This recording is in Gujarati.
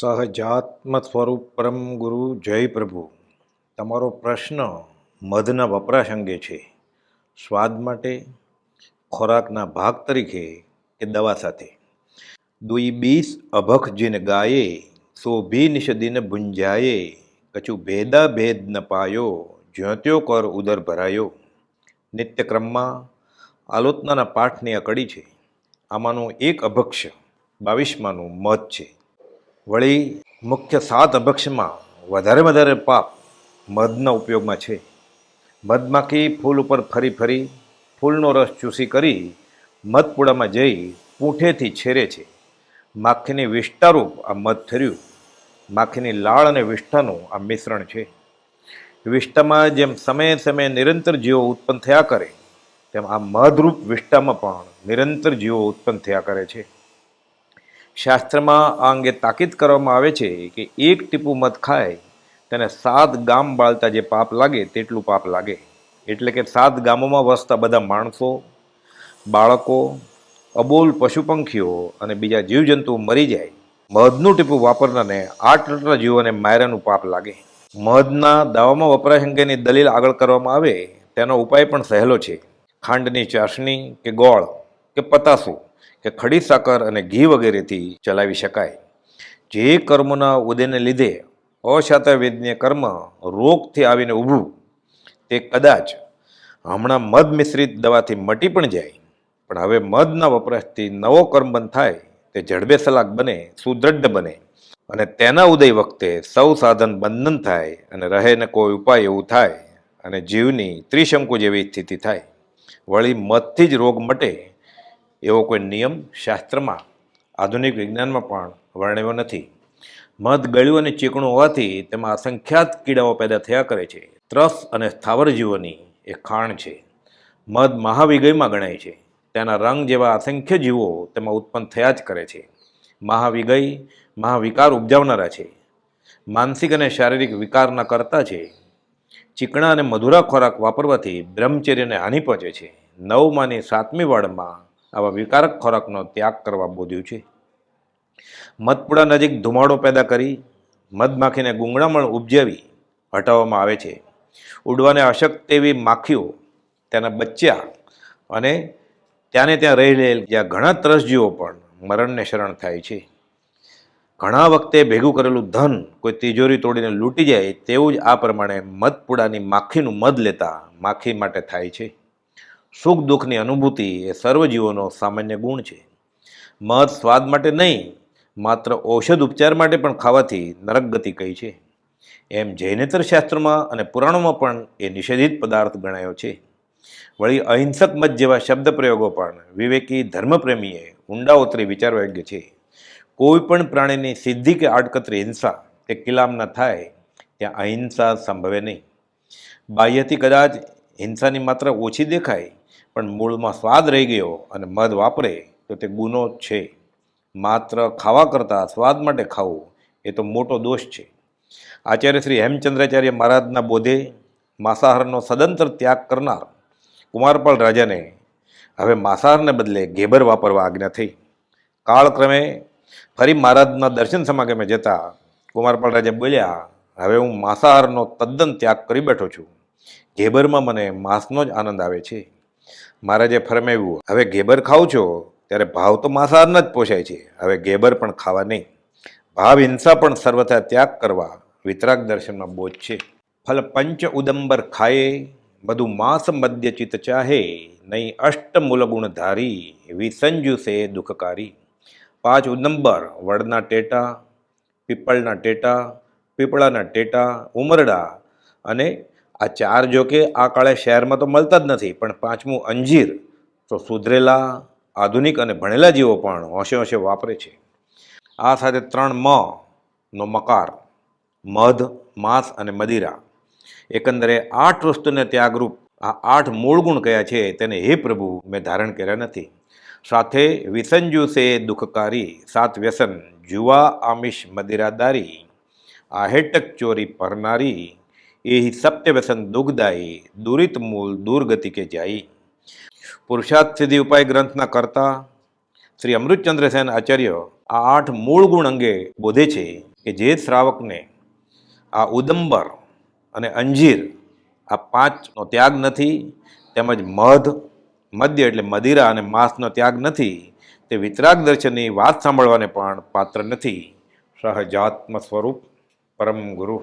સહજાત્મ સ્વરૂપ પરમ ગુરુ જય પ્રભુ. તમારો પ્રશ્ન મધના વપરાશ અંગે છે. સ્વાદ માટે, ખોરાકના ભાગ તરીકે કે દવા સાથે? દુઈ બીસ અભખ જીન ગાયે શોભી નિષદિન ભુંજાયે, કચું ભેદા ભેદ ન પાયો, જ્યોત્યો કર ઉદર ભરાયો. નિત્યક્રમમાં આલોચનાના પાઠની આ કડી છે. આમાંનું એક અભક્ષ બાવીસમાંનું મધ છે. વળી મુખ્ય સાત અભક્ષમાં વધારે વધારે પાપ મધના ઉપયોગમાં છે. મધમાખી ફૂલ ઉપર ફરી ફરી ફૂલનો રસ ચૂસી કરી મધપુડામાં જઈ પૂંઠેથી છેરે છે. માખીની વિષ્ટારૂપ આ મધ થર્યું. માખીની લાળ અને વિષ્ઠાનું આ મિશ્રણ છે. વિષ્ટામાં જેમ સમયે સમયે નિરંતર જીવો ઉત્પન્ન થયા કરે, તેમ આ મધરૂપ વિષ્ટામાં પણ નિરંતર જીવો ઉત્પન્ન થયા કરે છે. શાસ્ત્રમાં આ અંગે તાકીદ કરવામાં આવે છે કે એક ટીપું મધ ખાય, તેને સાત ગામ બાળતા જે પાપ લાગે તેટલું પાપ લાગે. એટલે કે સાત ગામોમાં વસતા બધા માણસો, બાળકો, અબોલ પશુ પંખીઓ અને બીજા જીવજંતુઓ મરી જાય. મધનું ટીપું વાપરનારને આઠ આટલા જીવોને માયરાનું પાપ લાગે. મધના દાવામાં વપરાશ અંગેની દલીલ આગળ કરવામાં આવે, તેનો ઉપાય પણ સહેલો છે. ખાંડની ચાસણી કે ગોળ કે પતાસું. કે ખડી સાકર અને ઘી વગેરેથી ચલાવી શકાય. જે કર્મોના ઉદયને લીધે અશાતા વેદનીય કર્મ રોગથી આવીને ઊભું, તે કદાચ હમણાં મધ મિશ્રિત દવાથી મટી પણ જાય. પણ હવે મધના વપરાશથી નવો કર્મ બંધ થાય, તે જડબે સલાક બને સુદૃઢ બને અને તેના ઉદય વખતે સૌ સાધન બંધન થાય અને રહે ને કોઈ ઉપાય એવું થાય અને જીવની ત્રિશંકુ જેવી સ્થિતિ થાય. વળી મધથી જ રોગ મટે એવો કોઈ નિયમ શાસ્ત્રમાં, આધુનિક વિજ્ઞાનમાં પણ વર્ણવ્યો નથી. મધ, ગળ્યું અને ચીકણું હોવાથી તેમાં અસંખ્યાત કીડાઓ પેદા થયા કરે છે. ત્રસ અને સ્થાવર જીવોની એ ખાણ છે. મધ મહાવિગયમાં ગણાય છે. તેના રંગ જેવા અસંખ્ય જીવો તેમાં ઉત્પન્ન થયા જ કરે છે. મહાવિગય, મહાવિકાર ઉપજાવનારા છે. માનસિક અને શારીરિક વિકારના કરતા છે. ચીકણા અને મધુરા ખોરાક વાપરવાથી બ્રહ્મચર્યને હાનિ પહોંચે છે. નવમાંની સાતમી વાડમાં આવા વિકારક ખોરાકનો ત્યાગ કરવા બોધ્યું છે. મધપુડા નજીક ધુમાડો પેદા કરી મધમાખીને ગુંગળામણ ઉપજાવી હટાવવામાં આવે છે. ઉડવાને અશક્ત એવી માખીઓ તેના બચ્ચા અને ત્યાંને ત્યાં રહી રહેલ જ્યાં ઘણા ત્રસજીવો પણ મરણને શરણ થાય છે. ઘણા વખતે ભેગું કરેલું ધન કોઈ તિજોરી તોડીને લૂંટી જાય તેવું જ આ પ્રમાણે મધપુડાની માખીનું મધ લેતા માખી માટે થાય છે. સુખ દુઃખની અનુભૂતિ એ સર્વજીવોનો સામાન્ય ગુણ છે. મધ સ્વાદ માટે નહીં, માત્ર ઔષધ ઉપચાર માટે પણ ખાવાથી નરક ગતિ કહી છે. એમ જૈનેતર શાસ્ત્રોમાં અને પુરાણોમાં પણ એ નિષેધિત પદાર્થ ગણાયો છે. વળી અહિંસક મત જેવા શબ્દ પ્રયોગો પણ વિવેકી ધર્મપ્રેમીએ ઊંડા ઉતરી વિચારવા યોગ્ય છે. કોઈ પણ પ્રાણીની સિદ્ધિ કે આડકતરી હિંસા તે કિલામ ન થાય, ત્યાં અહિંસા સંભવે નહીં. બાહ્યથી કદાચ હિંસાની માત્રા ઓછી દેખાય, પણ મૂળમાં સ્વાદ રહી ગયો અને મધ વાપરે તો તે ગુનો જ છે. માત્ર ખાવા કરતાં સ્વાદ માટે ખાવું એ તો મોટો દોષ છે. આચાર્ય શ્રી હેમચંદ્રાચાર્ય મહારાજના બોધે માંસાહારનો સદંતર ત્યાગ કરનાર કુમારપાળ રાજાને હવે માંસાહારને બદલે ઘેબર વાપરવા આજ્ઞા થઈ. કાળક્રમે ફરી મહારાજના દર્શન સમાગમે જતા કુમારપાળ રાજા બોલ્યા, હવે હું માંસાહારનો તદ્દન ત્યાગ કરી બેઠો છું. ઘેબરમાં મને માંસનો જ આનંદ આવે છે. મહારાજે ફરમાવ્યું હવે ઘેબર ખાવ છો, ત્યારે ભાવ તો માંસાહારના જ પોષાય છે. હવે ઘેબર પણ ખાવા નહીં. ભાવ હિંસા પણ સર્વથા ત્યાગ કરવા, વિતરાગ દર્શનમાં બોધ છે. ફલ પંચ ઉદંબર ખાયે બધું માંસ મધ્ય ચિત્ત ચાહે, નહીં અષ્ટ મૂલ ગુણ ધારી વિસંજુસે દુઃખકારી પાંચ ઉદંબર, વડના ટેટા, પીપળના ટેટા, પીપળાના ટેટા, ઉમરડા અને આ ચાર જો કે આ કાળે શહેરમાં તો મળતા જ નથી, પણ પાંચમું અંજીર તો સુધરેલા આધુનિક અને ભણેલા જીવો પણ હોંશે હોંશે વાપરે છે. આ સાથે ત્રણ મ નો મકાર, મધ, માંસ અને મદિરા. એકંદરે આઠ વસ્તુને ત્યાગરૂપ આ આઠ મૂળ ગુણ કયા છે તેને હે પ્રભુ મેં ધારણ કર્યા નથી. સાથે વિસંજુસે દુઃખકારી, સાત વ્યસન જુવા આમિષ મદિરાદારી આહેટક ચોરી પરનારી એ સત્ય વ્યસન દુઃખદાયી દુરિત મૂલ દુર્ગતિ કે જાઈ પુરુષાર્થ સિદ્ધિ ઉપાય ગ્રંથના કરતા, શ્રી અમૃતચંદ્ર સેન આચાર્ય આ આઠ મૂળ ગુણ અંગે બોધે છે કે જે શ્રાવકને આ ઉદંબર અને અંજીર, આ પાંચનો ત્યાગ નથી, તેમજ મધ, મદ્ય એટલે મદિરા અને માંસનો ત્યાગ નથી, તે વિતરાગ દર્શનની વાત સાંભળવાને પણ પાત્ર નથી. સહજાત્મ સ્વરૂપ પરમ ગુરુ.